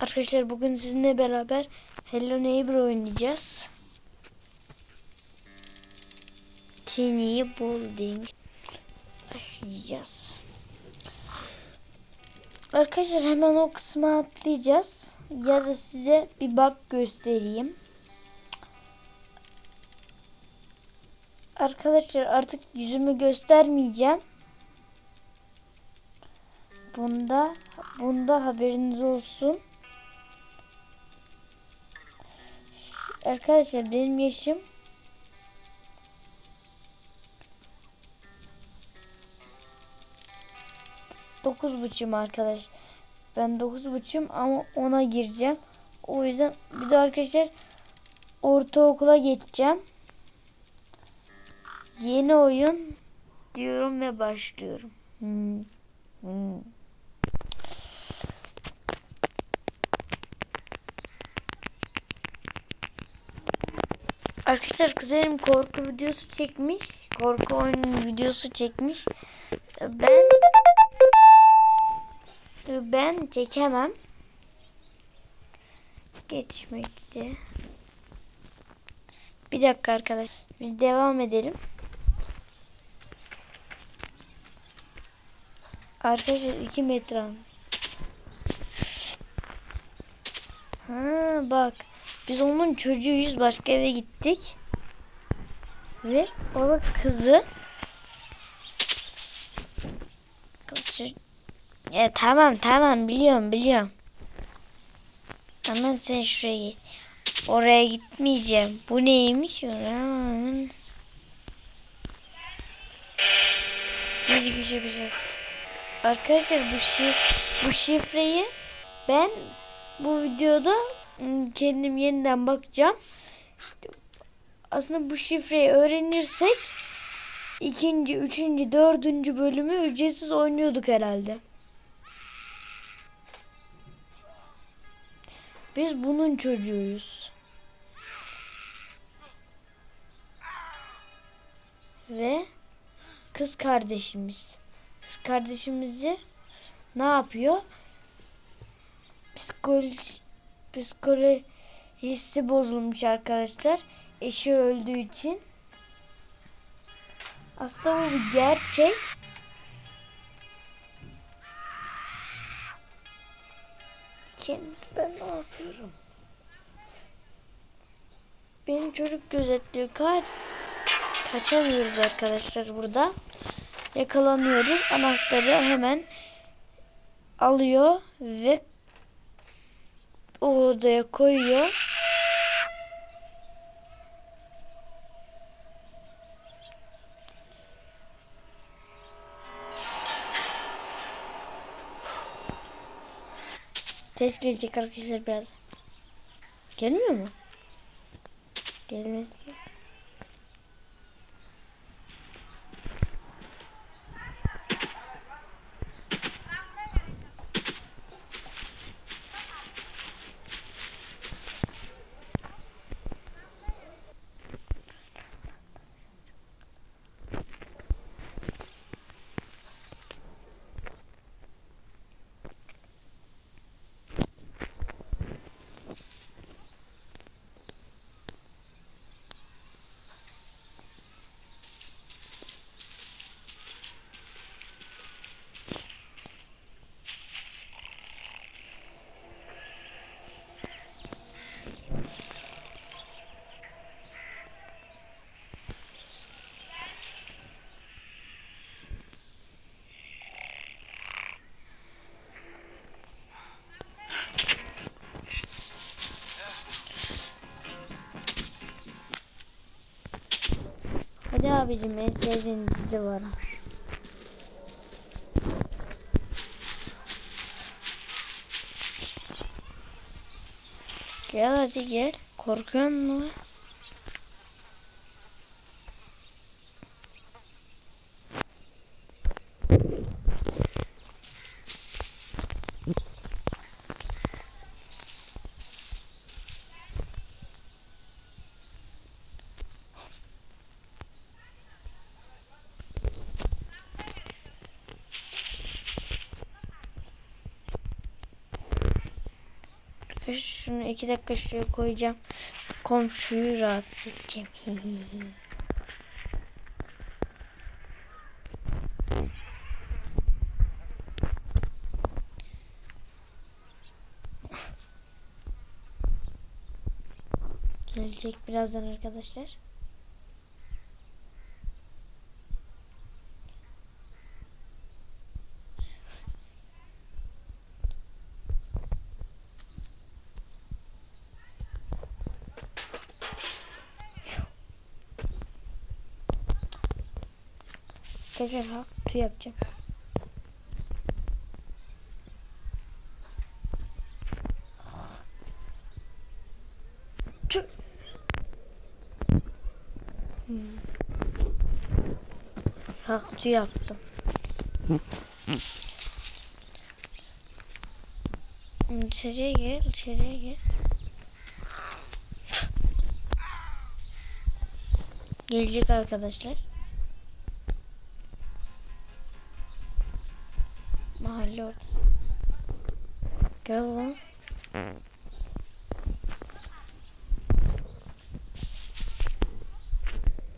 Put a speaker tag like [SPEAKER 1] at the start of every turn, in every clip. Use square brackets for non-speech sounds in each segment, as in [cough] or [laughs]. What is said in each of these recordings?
[SPEAKER 1] Arkadaşlar bugün sizinle beraber Hello Neighbor oynayacağız. Tiny Building başlayacağız. Arkadaşlar hemen o kısma atlayacağız. Ya da size bir bak göstereyim. Arkadaşlar artık yüzümü göstermeyeceğim. Bunda bunda haberiniz olsun. Arkadaşlar benim yaşım dokuz buçum arkadaş. Ben dokuz buçum ama ona gireceğim. O yüzden bir de arkadaşlar ortaokula geçeceğim. Yeni oyun diyorum ve başlıyorum. Hmm. Hmm. Arkadaşlar kuzenim korku videosu çekmiş. Korku oyunu videosu çekmiş. Ben ben çekemem. Geçmekte. Bir dakika arkadaş. Biz devam edelim. Arkadaşlar 2 metre. Ha bak. Biz onun çocuğuyuz. Başka eve gittik. Ve o kızı Kız Ya tamam tamam biliyorum biliyorum. Ama sen şuraya git. Oraya gitmeyeceğim. Bu neymiş? Oraya. Bir köşe bir şey. Arkadaşlar bu şi bu şifreyi ben bu videoda kendim yeniden bakacağım. Aslında bu şifreyi öğrenirsek ikinci, üçüncü, dördüncü bölümü ücretsiz oynuyorduk herhalde. Biz bunun çocuğuyuz. Ve kız kardeşimiz. Kız kardeşimizi ne yapıyor? Psikoloji, psikolojisi bozulmuş arkadaşlar. Eşi öldüğü için. Aslında bu bir gerçek. Kendisi ben ne yapıyorum? Benim çocuk gözetliyor. Kaç kaçamıyoruz arkadaşlar burada. Yakalanıyoruz. Anahtarı hemen alıyor ve o odaya koyuyor. Ses gelecek arkadaşlar biraz. Gelmiyor mu? Gelmez ki. Abicim en sevdiğin dizi var. Gel hadi gel. Korkuyor musun? Arkadaşlar şunu iki dakika şuraya koyacağım. Komşuyu rahatsız edeceğim. [laughs] Gelecek birazdan arkadaşlar. Arkadaşlar ha kutu yapacağım. Tüh. Hmm. Ha kutu yaptım. Hmm, İçeriye gel, içeriye gel. Gelecek arkadaşlar. Mahalle ortası. Gel lan.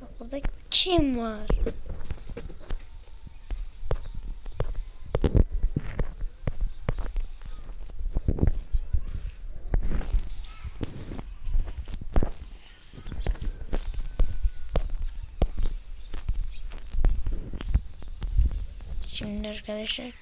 [SPEAKER 1] Bak burada kim var? Şimdi arkadaşlar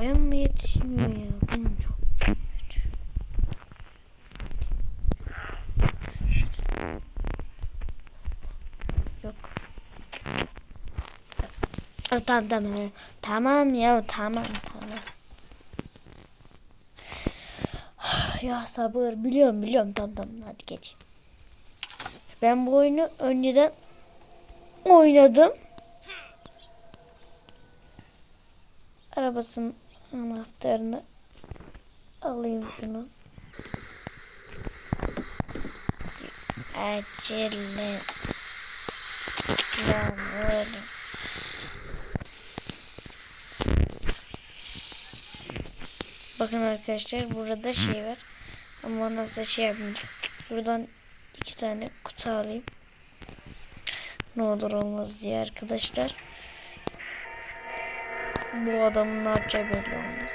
[SPEAKER 1] Ayağım mı yetişmiyor ya? Bunun çok Yok. Aa, tamam tamam. Tamam ya tamam tamam. [sighs] Ya sabır biliyorum biliyorum tamam tamam hadi geç. Ben bu oyunu önceden oynadım. Arabasının anahtarını alayım şunu. Acele. Oğlum. Bakın arkadaşlar burada şey var. Ama ondan sonra şey yapmayacağım. Buradan iki tane kutu alayım. Ne olur olmaz diye arkadaşlar. Bu adamın ne yapacağı belli olmaz.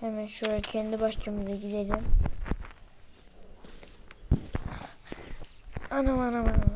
[SPEAKER 1] Hemen şuraya kendi başlığımıza gidelim. Anam anam anam.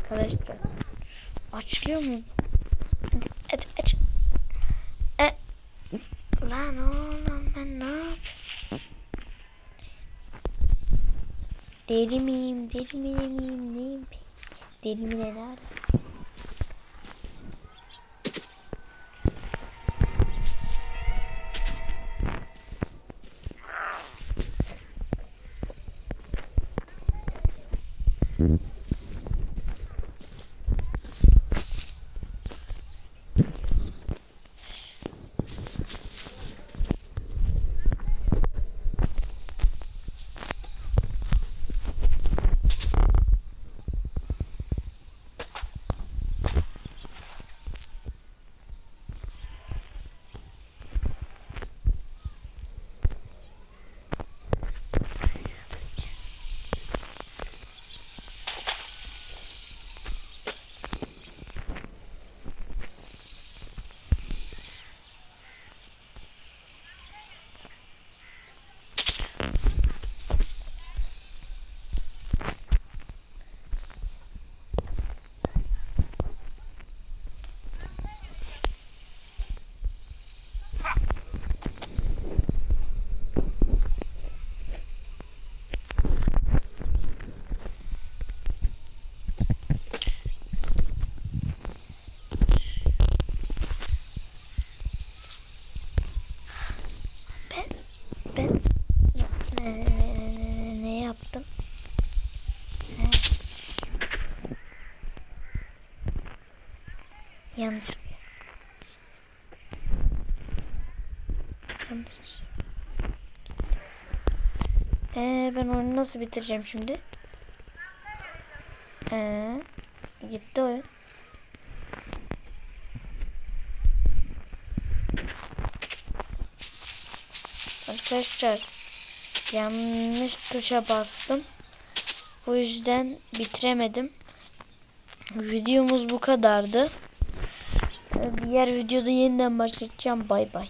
[SPEAKER 1] Açılıyor mu? Hadi aç. E. Lan oğlum ben ne yapayım? Deli miyim? Deli mi ne miyim? Neyim? Deli mi ne ne Ben ben ne, ne, ne, ne yaptım? Ne? Yanlış. Yanlış. Ee, ben oyunu nasıl bitireceğim şimdi? Ee, gitti oyun. Arkadaşlar yanlış tuşa bastım. O yüzden bitiremedim. Videomuz bu kadardı. Diğer videoda yeniden başlayacağım. Bay bay.